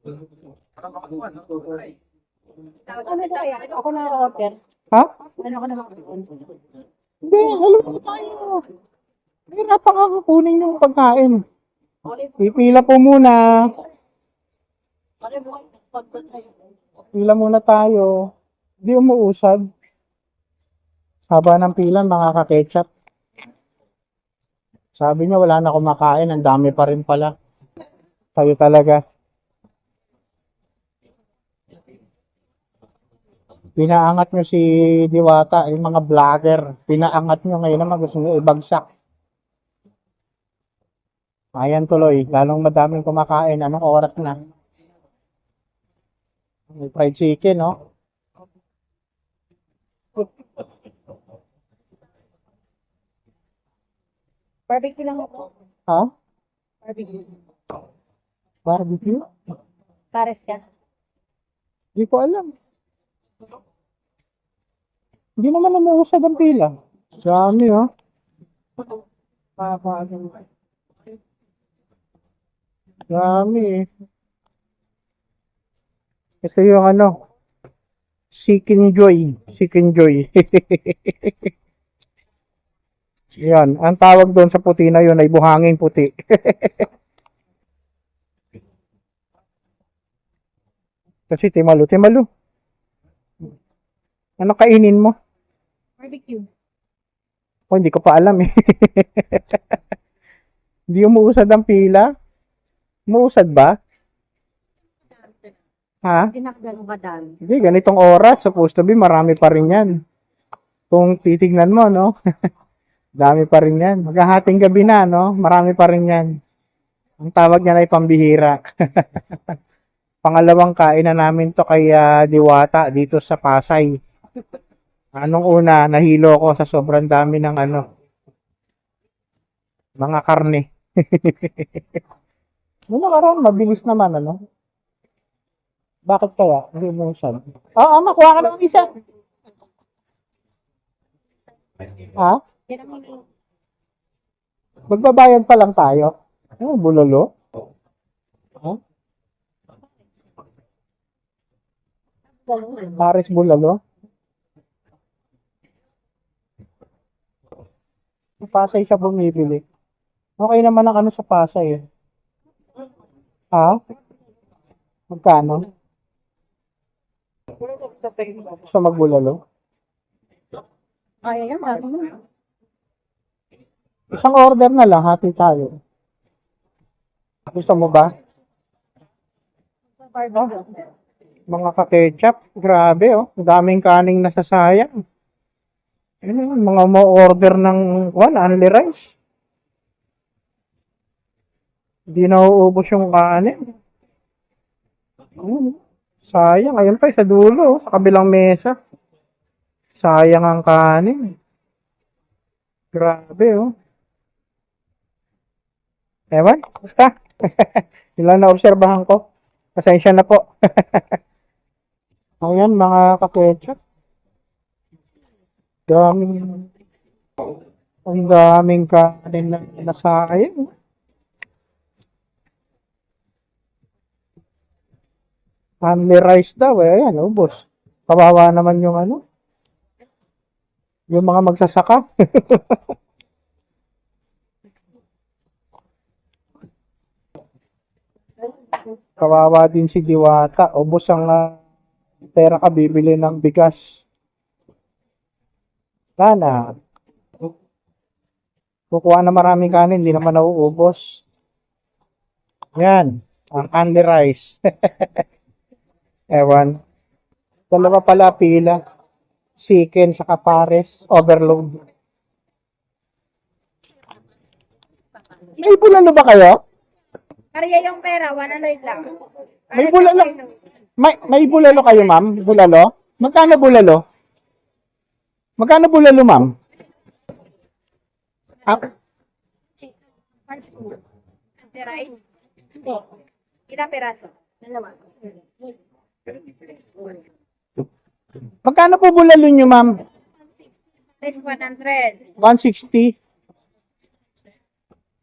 Ano? Ako na order. Ha? Ano ko naman Hindi, alam ko tayo. Hirapan ka kukunin yung pagkain. Pipila po muna. Pila muna tayo. Hindi umuusad. Haba ng pila, mga kaketchup. Sabi niya, wala na kumakain. Ang dami pa rin pala. Kayo talaga. Pinaangat nyo si Diwata, yung mga vlogger. Pinaangat nyo ngayon naman gusto nyo ibagsak. Ayan tuloy, lalong madaming kumakain. Anong oras na? May fried chicken, no? Barbecue lang ako. Ha? Barbecue. Barbecue? Pares ka. Hindi ko alam. Hindi naman namuusad ang pila. Dami, oh. Dami, eh. Ito yung ano, Seeking Joy. Seeking Joy. Yan. Ang tawag doon sa puti na yun ay buhanging puti. Kasi timalo, timalo. Ano kainin mo? Barbecue. Oh, hindi ko pa alam eh. hindi umuusad ang pila? Umuusad ba? Ha? Tinakdan mo kadami. Hindi, ganitong oras, supposed to be, marami pa rin yan. Kung titignan mo, no? Dami pa rin yan. Maghahating gabi na, no? Marami pa rin yan. Ang tawag niya ay pambihira. Pangalawang kain na namin to kay ah, Diwata dito sa Pasay. Anong una, nahilo ko sa sobrang dami ng ano, mga karne. Ano nakaraan, mabilis naman, ano? Bakit kaya? Hindi mo sabi. Oo, makuha ka ng isa. Ha? Magbabayad pa lang tayo. Ano, bulalo? Ha? Paris bulalo? Sa Pasay siya bumibili. Okay naman ang ano sa Pasay eh. Ha? Magkano? Sa magbulalo? Ay, yan. Isang order na lang, hati tayo. Gusto mo ba? Barbecue. Mga ka-ketchup, grabe oh. Ang daming kaning nasasayang. Ano, mga mo order ng one, only rice. Hindi na uubos yung kanin. Ano, sayang. Ayun pa, sa dulo, oh, sa kabilang mesa. Sayang ang kanin. Grabe, oh. Ewan, basta. Yun lang na-obserbahan ko. Pasensya na po. Ayan, mga ka-ketchup. Daming, ang daming kanin na nasayang. Only rice daw, eh. Ayan, ubos. Kawawa naman yung ano. Yung mga magsasaka. Kawawa din si Diwata. Ubos ang ah, pera ka bibili ng bigas. Sana. Kukuha na maraming kanin, hindi naman nauubos. Yan. Ang only rice. Ewan. Dalawa pala pila. Chicken sa kapares. Overload. May bulalo ba kayo? Kaya yung pera, 100 lang. May bulalo. May, may bulalo kayo, ma'am? Bulalo? Magkano bulalo? Magkano bulalo, ma'am? Ah, The rice? Ilang peraso? Dalawa. magkano po bulalo nyo, ma'am? Then 100. 160.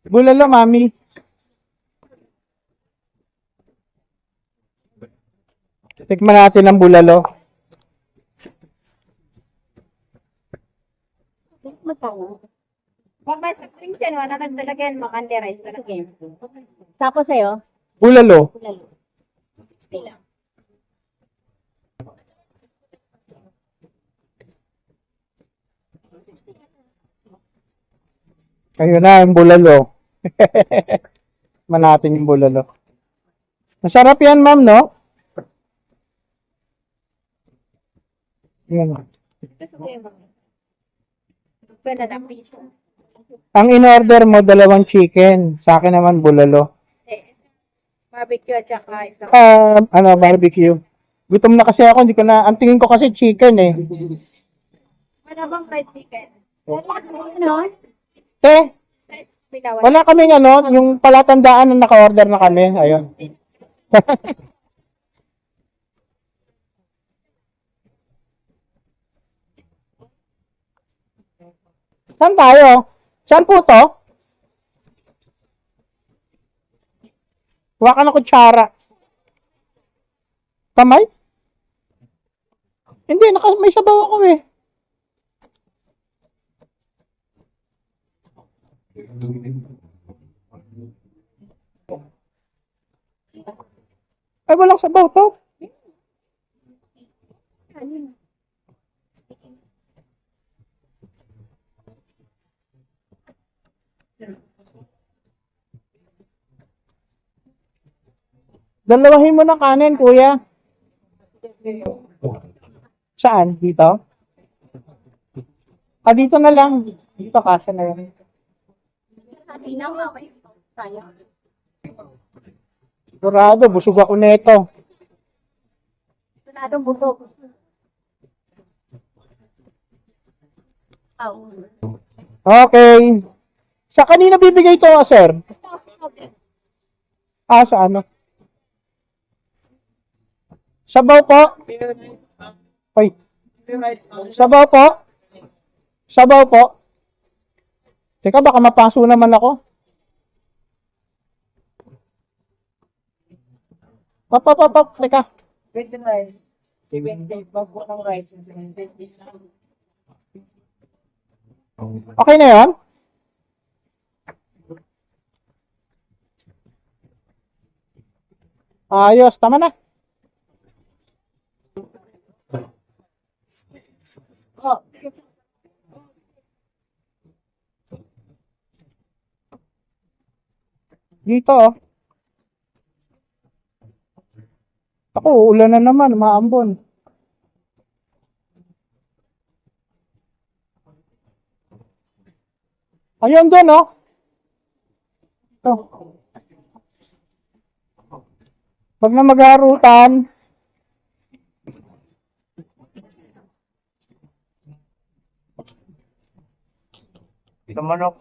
Bulalo, mami. Tikman natin ang bulalo. Magkano? Pag may subscription, wala nang talagyan, makandi rice. Pero Sige. Tapos sa'yo? Bulalo. Lalo. 60 lang. Ayun na, yung bulalo. Man natin yung bulalo. Masarap yan, ma'am, no? Yan. Gusto ko yung mga. Gusto na lang piso. Ang in-order mo, dalawang chicken. Sa akin naman, bulalo. Eh, Barbecue at saka isang Ah, ano, barbecue. Gutom na kasi ako, hindi ko na, ang tingin ko kasi chicken eh. Wala bang fried chicken? Ano? Eh, Fried pinawan. wala kaming ano, yung palatandaan na naka-order na kami. Ayun. Saan tayo? Saan po to? Huwag ka na kutsara. Kamay? Hindi, naka, may sabaw ako eh. Ay, walang sabaw to. Dalawahin mo ng kanin, kuya. Saan? Dito? Ah, dito na lang. Dito, kasya na yan. Sigurado, busog ako neto. Tunadong busog. Okay. Sa kanina bibigay to, ah, sir? Ito kasi sabi. Ah, sa ano? Sabaw po. Ay. Sabaw po. Sabaw po. Teka, baka mapaso naman ako. Pop, pop, pop, pop. Teka. With the rice, 70. Pag walang rice, 60. Okay na yan? Ayos, tama na. Dito, oh. Ako, ulan na naman, maambon. Ayun doon, oh. Ito. Pag na magharutan, Ito manok.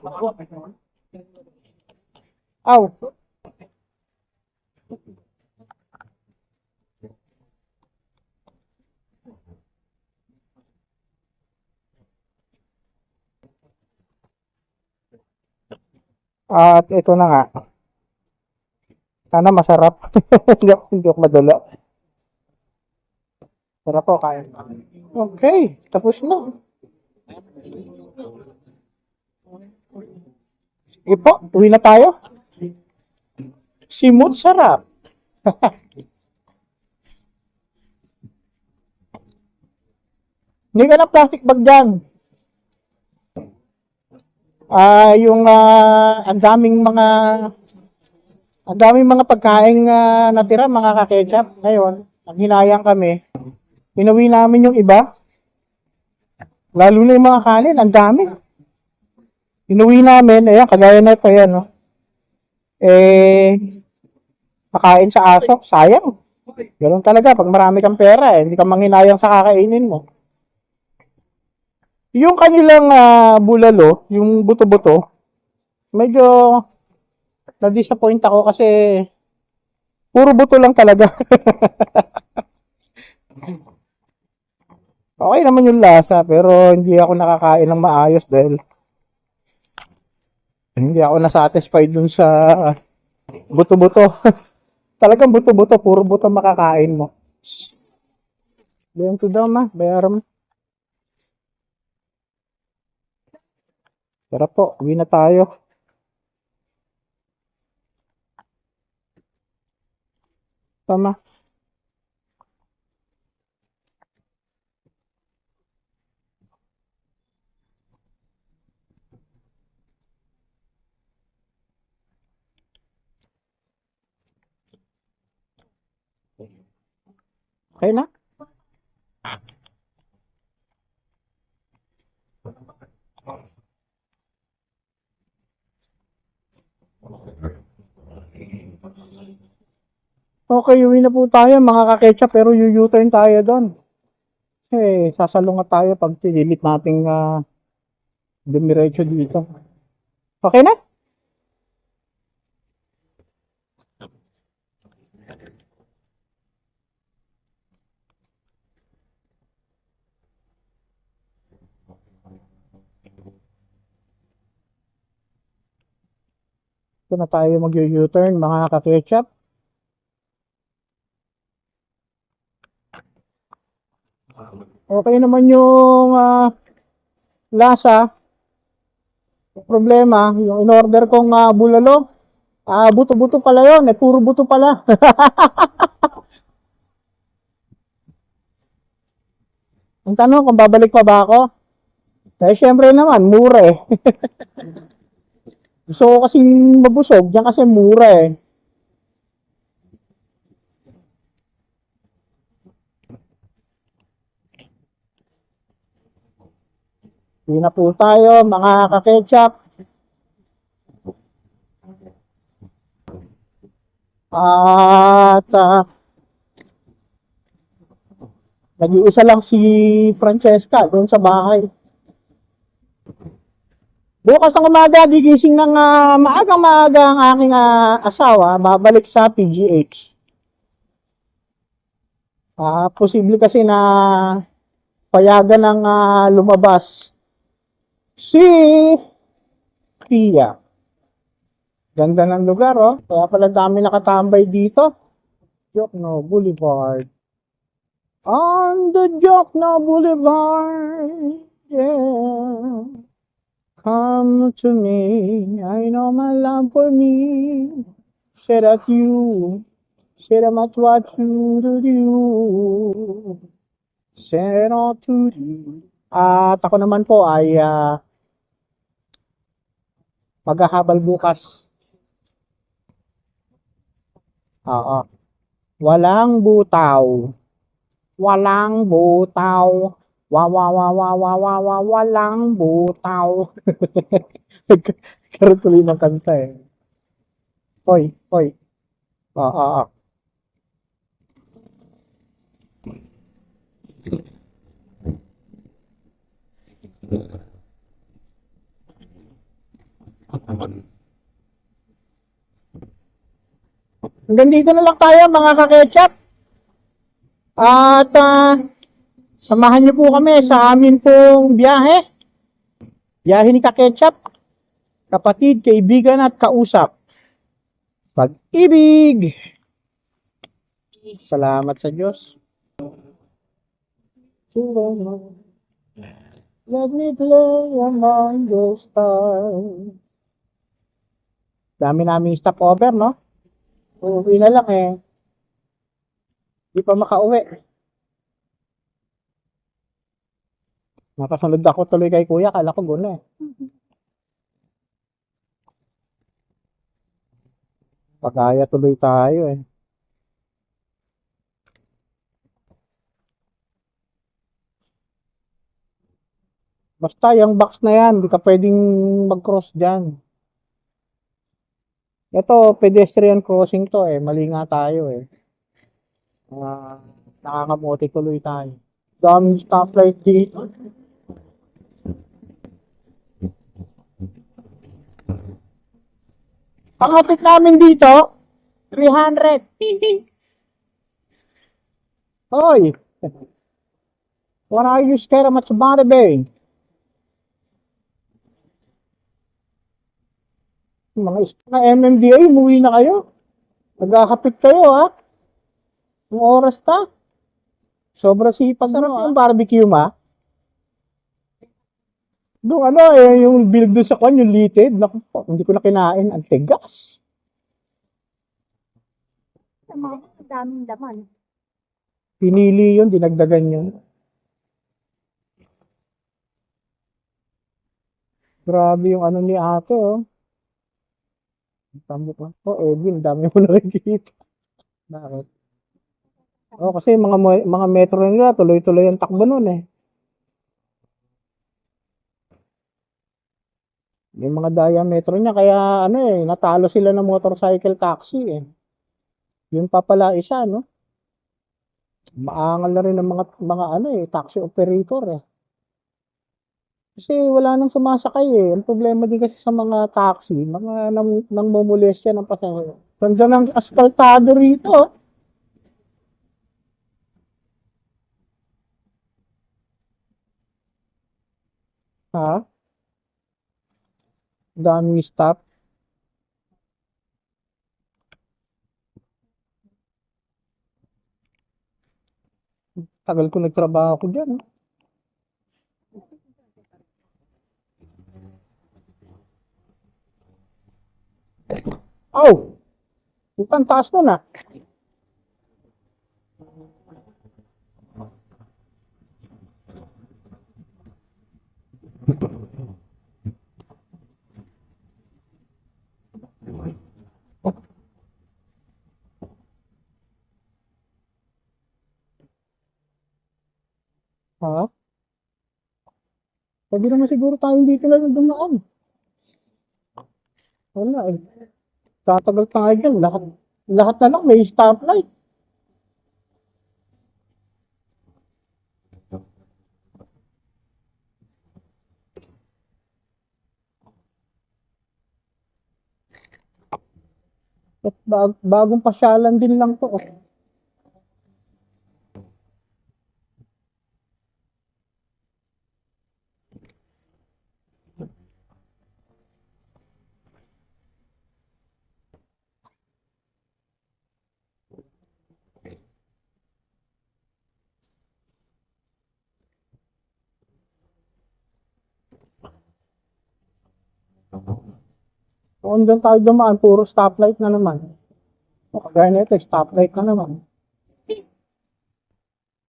aw. At ito na nga. Sana masarap. hindi ako, madala. Sarap po, kain. Okay, tapos na. Sige po, uwi na tayo. Simot sarap. Hindi ka na plastic bag dyan. Ah, yung ah, ang daming mga ang daming mga pagkain ah, natira mga kaketchup. Ngayon, ang hinayang kami, inuwi namin yung iba. Lalo na yung mga kanin, ang dami. Inuwi namin, ayan, kagaya na ito, ayan, no? Eh, pakain sa aso, sayang. Ganun talaga, pag marami kang pera, eh, hindi ka manghinayang sa kakainin mo. Yung kanilang ah, bulalo, yung buto-buto, medyo na-disappoint ako kasi puro buto lang talaga. okay naman yung lasa, pero hindi ako nakakain ng maayos dahil hindi ako na-satisfied dun sa buto-buto. Talagang buto-buto, puro buto makakain mo. 20 daw ma, bayaran mo. Tara po, uwi na tayo. Tama. Okay na? Okay, uwi na po tayo mga kaketchup pero yu-turn tayo doon. Eh, sasalungat tayo pag sililit nating uh, dumiretso dito. Okay na? Ito na tayo mag-u-turn mga kaketchup. Okay naman yung ah, lasa. Yung Problema, yung in-order kong ah, bulalo, ah, buto-buto pala yun. Eh, puro buto pala. Ang tanong kung babalik pa ba ako? Eh, syempre naman, mura eh. Gusto ko kasi mabusog, diyan kasi mura eh. Hindi na po tayo, mga kaketchup. At ah, nag-iisa lang si Francesca doon sa bahay. Bukas ng umaga, gigising ng ah, maagang-maaga ang aking ah, asawa, babalik sa PGH. Ah, posible kasi na payagan ng ah, lumabas si Pia. Ganda ng lugar, oh. Kaya pala dami nakatambay dito. Jokno Boulevard. On the Jokno Boulevard, yeah. Come to me, I know my love for me. Said that you, said I'm not what you to do. Said not to do. At ako naman po ay ah, maghahabal bukas. Oo. Walang butaw. Walang butaw. Wa wa wa wa wa wa wa walang butaw. Karoon tuloy ng kanta eh. Hoy, hoy. Oo, oo. Hanggang dito na lang tayo mga kaketchup. At ah, samahan niyo po kami sa amin pong biyahe. Biyahe ni kaketchup. Kapatid, kaibigan at kausap. Pag-ibig. Salamat sa Diyos. Let me play among the stars. Dami namin stopover, no? Uuwi na lang eh. Di pa makauwi. Nakasunod ako tuloy kay kuya, kala ko guna eh. Pagaya tuloy tayo eh. Basta yung box na yan, di ka pwedeng mag-cross dyan. Ito, pedestrian crossing to eh. Mali nga tayo eh. Uh, nakakamote tuloy tayo. Daming stoplight dito. Pangapit namin dito, 300. Hoy! What are you scared much about it, Mga na MMDA, umuwi na kayo. Nagkakapit kayo, ha? Ang oras ta? Sobra sipag. Sarap yung barbecue, ma. Doon ano, eh, yung bilog doon sa kwan, yung litid. Naku po, hindi ko na kinain. Ang tigas. Sa mga daming laman. Pinili yun, dinagdagan yun. Grabe yung ano ni ate, oh. Tamo ko. Oh, Edwin, dami mo nakikita. Bakit? Oh, kasi mga mga metro nila, tuloy-tuloy ang takbo nun eh. Yung mga diametro niya, kaya ano eh, natalo sila ng motorcycle taxi eh. Yun pa pala isa, no? Maangal na rin ng mga, mga ano eh, taxi operator eh. Kasi wala nang sumasakay eh. Ang problema din kasi sa mga taxi, mga nang, nang momolestya ng pasahero. Ganda ng asfaltado rito. oh. Ha? Daming stop. Tagal ko nagtrabaho ko dyan. oh. Oh! Ang taas nun ah. Ha? Pwede naman siguro tayo dito na dumaan. Wala eh. Tatagal pa nga dyan. Lahat, lahat na lang may stoplight. At bag, bagong pasyalan din lang to. oh. Kung dyan tayo dumaan, puro stoplight na naman. O, Kagaya nito, stoplight na naman.